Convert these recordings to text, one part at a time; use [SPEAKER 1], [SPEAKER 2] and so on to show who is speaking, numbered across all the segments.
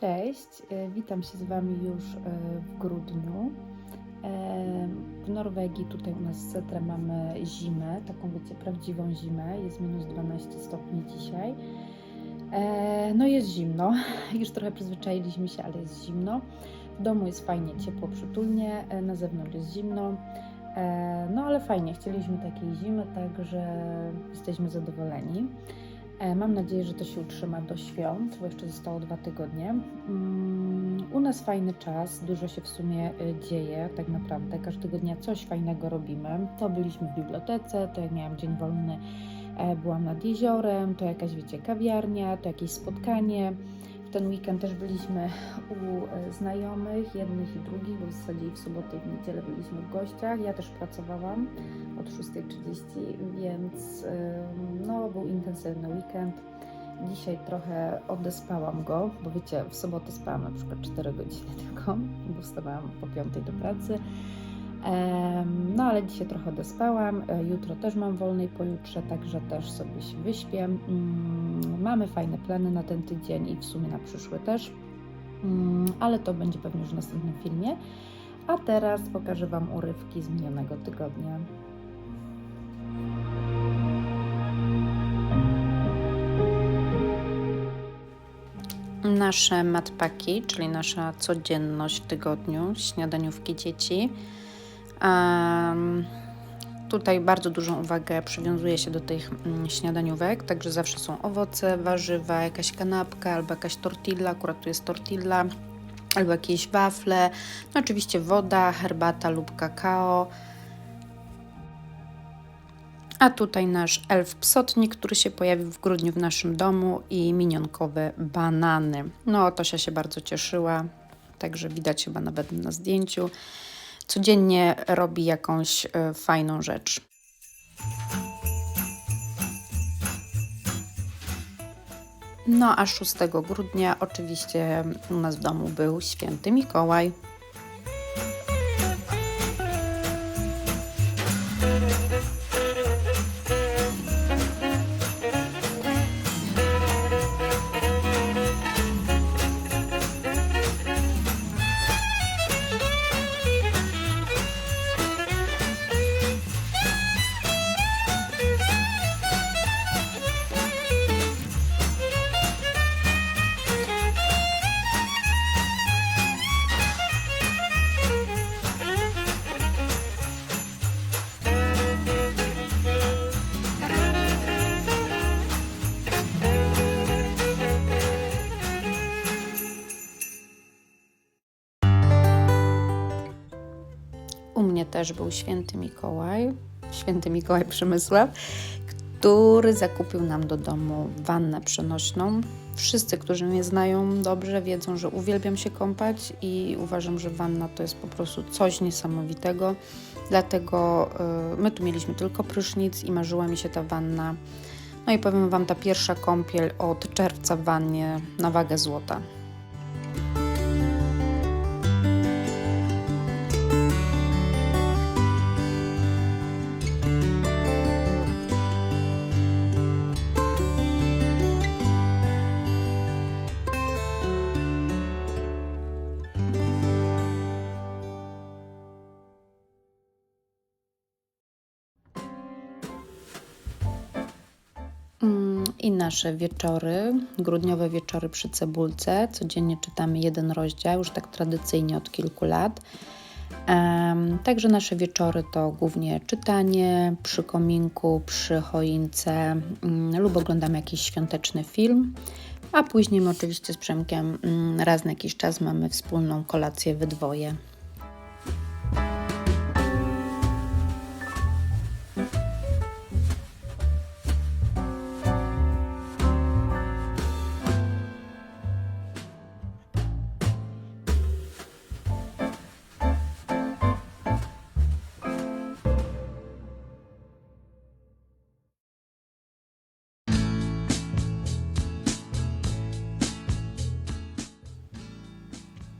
[SPEAKER 1] Cześć, e, witam się z Wami już e, w grudniu. E, W Norwegii, tutaj u nas w Setre mamy zimę, taką wiecie, prawdziwą zimę. Jest minus 12 stopni dzisiaj. No jest zimno, już trochę przyzwyczailiśmy się, ale jest zimno. W domu jest fajnie, ciepło, przytulnie, na zewnątrz jest zimno. No ale fajnie, chcieliśmy takiej zimy, także jesteśmy zadowoleni. E, Mam nadzieję, że to się utrzyma do świąt, bo jeszcze zostało dwa tygodnie. Mm, U nas fajny czas, dużo się w sumie y, dzieje, tak naprawdę. Każdego dnia coś fajnego robimy. To byliśmy w bibliotece, to jak miałam dzień wolny, e, byłam nad jeziorem, to jakaś, wiecie, kawiarnia, to jakieś spotkanie. Ten weekend też byliśmy u e, znajomych, jednych i drugich, bo w zasadzie w sobotę i w niedzielę byliśmy w gościach. Ja też pracowałam od 6.30, więc no, był intensywny weekend. Dzisiaj trochę odespałam go, bo wiecie, w sobotę spałam na przykład 4 godziny tylko, bo wstawałam po 5 do pracy. No ale dzisiaj trochę odespałam, e, jutro też mam wolny i pojutrze, także też sobie się wyśpię. Mm, Mamy fajne plany na ten tydzień i w sumie na przyszły też, Mm, ale to będzie pewnie już w następnym filmie. A teraz pokażę Wam urywki z minionego tygodnia. Nasze matpaki, czyli nasza codzienność w tygodniu, śniadaniówki dzieci. Tutaj bardzo dużą uwagę przywiązuje się do tych mm, śniadaniówek, także zawsze są owoce, warzywa, jakaś kanapka albo jakaś tortilla, akurat tu jest tortilla, albo jakieś wafle, no oczywiście woda, herbata lub kakao. A tutaj nasz elf psotnik, który się pojawił w grudniu w naszym domu i minionkowe banany. No, Tosia się bardzo cieszyła, także widać chyba nawet na zdjęciu. Codziennie robi jakąś e, fajną rzecz. No a 6 grudnia oczywiście u nas w domu był święty Mikołaj. Też był święty Mikołaj, święty Mikołaj Przemysław, który zakupił nam do domu wannę przenośną. Wszyscy, którzy mnie znają dobrze, wiedzą, że uwielbiam się kąpać i uważam, że wanna to jest po prostu coś niesamowitego. Dlatego y, my tu mieliśmy tylko prysznic i marzyła mi się ta wanna. No i powiem Wam, ta pierwsza kąpiel od czerwca w wannie na wagę złota. I nasze wieczory, grudniowe wieczory przy cebulce. Codziennie czytamy jeden rozdział, już tak tradycyjnie od kilku lat. Także nasze wieczory to głównie czytanie przy kominku, przy choince mm, lub oglądamy jakiś świąteczny film. A później my oczywiście z Przemkiem mm, raz na jakiś czas mamy wspólną kolację we dwoje.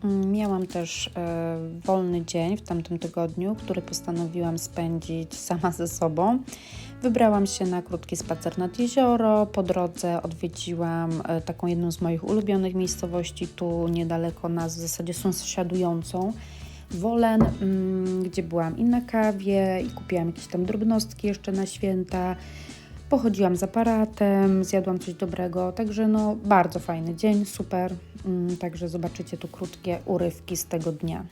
[SPEAKER 1] Miałam też e, wolny dzień w tamtym tygodniu, który postanowiłam spędzić sama ze sobą. Wybrałam się na krótki spacer nad jezioro. Po drodze odwiedziłam e, taką jedną z moich ulubionych miejscowości, tu niedaleko nas, w zasadzie sąsiadującą. Wolen, mm, gdzie byłam i na kawie, i kupiłam jakieś tam drobnostki jeszcze na święta. Pochodziłam z aparatem, zjadłam coś dobrego, także no bardzo fajny dzień, super. Mm, Także zobaczycie tu krótkie urywki z tego dnia.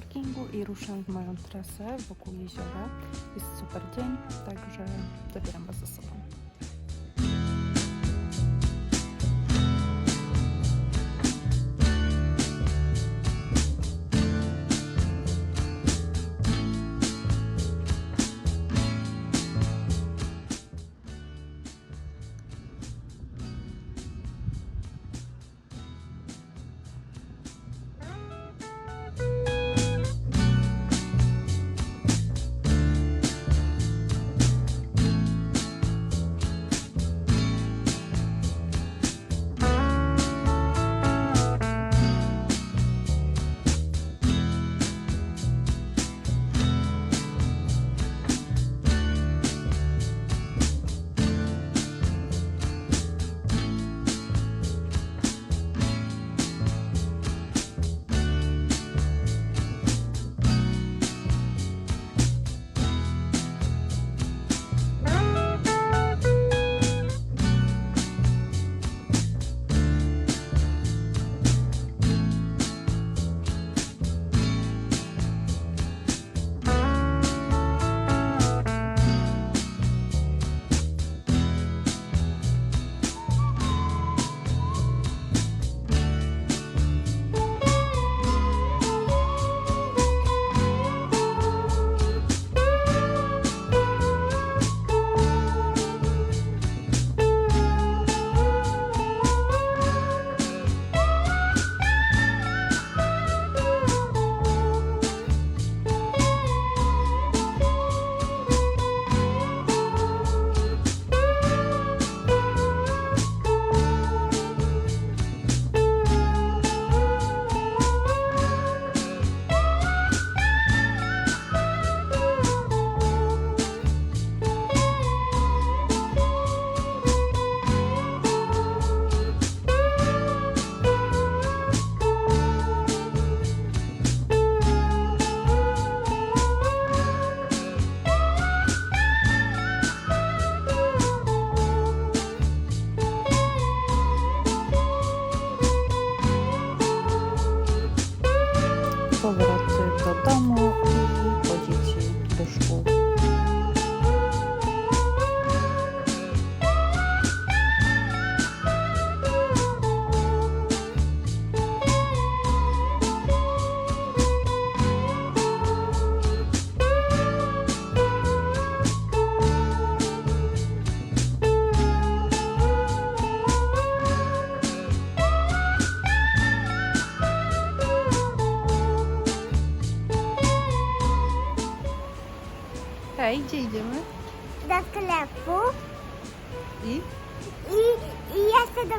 [SPEAKER 1] Parkingu i ruszam w moją trasę wokół jeziora. Jest super dzień, także zabieram Was ze sobą.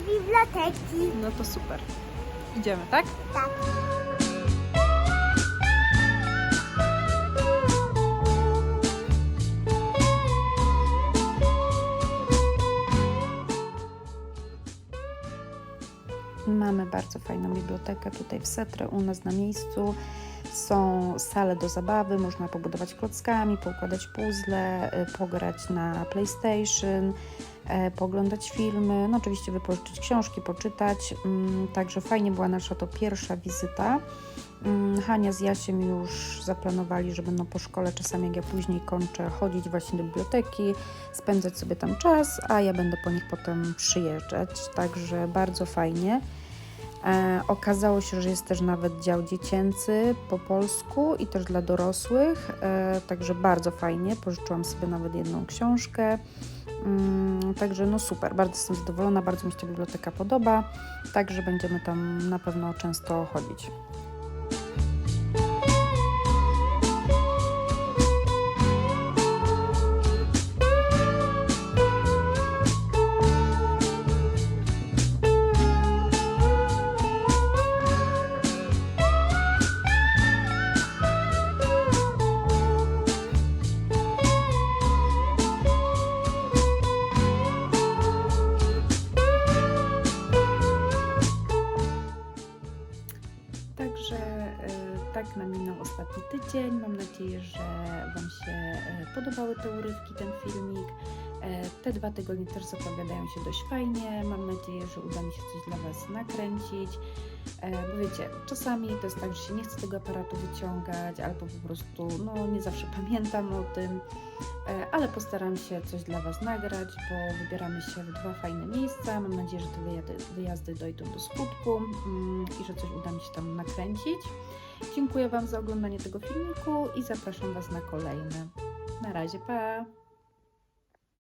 [SPEAKER 2] Do biblioteki.
[SPEAKER 1] No to super. Idziemy, tak?
[SPEAKER 2] Tak.
[SPEAKER 1] Mamy bardzo fajną bibliotekę tutaj w Setre u nas na miejscu. Są sale do zabawy, można pobudować klockami, poukładać puzzle, y, pograć na PlayStation, e, pooglądać filmy, no oczywiście wypożyczyć książki, poczytać. Mm, Także fajnie była nasza to pierwsza wizyta. Mm, Hania z Jasiem już zaplanowali, że będą po szkole czasami jak ja później kończę chodzić właśnie do biblioteki, spędzać sobie tam czas, a ja będę po nich potem przyjeżdżać. Także bardzo fajnie. E, okazało się, że jest też nawet dział dziecięcy po polsku i też dla dorosłych, e, także bardzo fajnie. Pożyczyłam sobie nawet jedną książkę. Mm, także no super, bardzo jestem zadowolona, bardzo mi się ta biblioteka podoba, także będziemy tam na pewno często chodzić. Podobały te urywki, ten filmik. E, Te dwa tygodnie też zapowiadają się dość fajnie. Mam nadzieję, że uda mi się coś dla Was nakręcić. E, Bo wiecie, czasami to jest tak, że się nie chce tego aparatu wyciągać, albo po prostu no, nie zawsze pamiętam o tym. E, Ale postaram się coś dla Was nagrać, bo wybieramy się w dwa fajne miejsca. Mam nadzieję, że te wyjazdy, wyjazdy dojdą do skutku mm, i że coś uda mi się tam nakręcić. Dziękuję Wam za oglądanie tego filmiku i zapraszam Was na kolejne. Na razie, pa!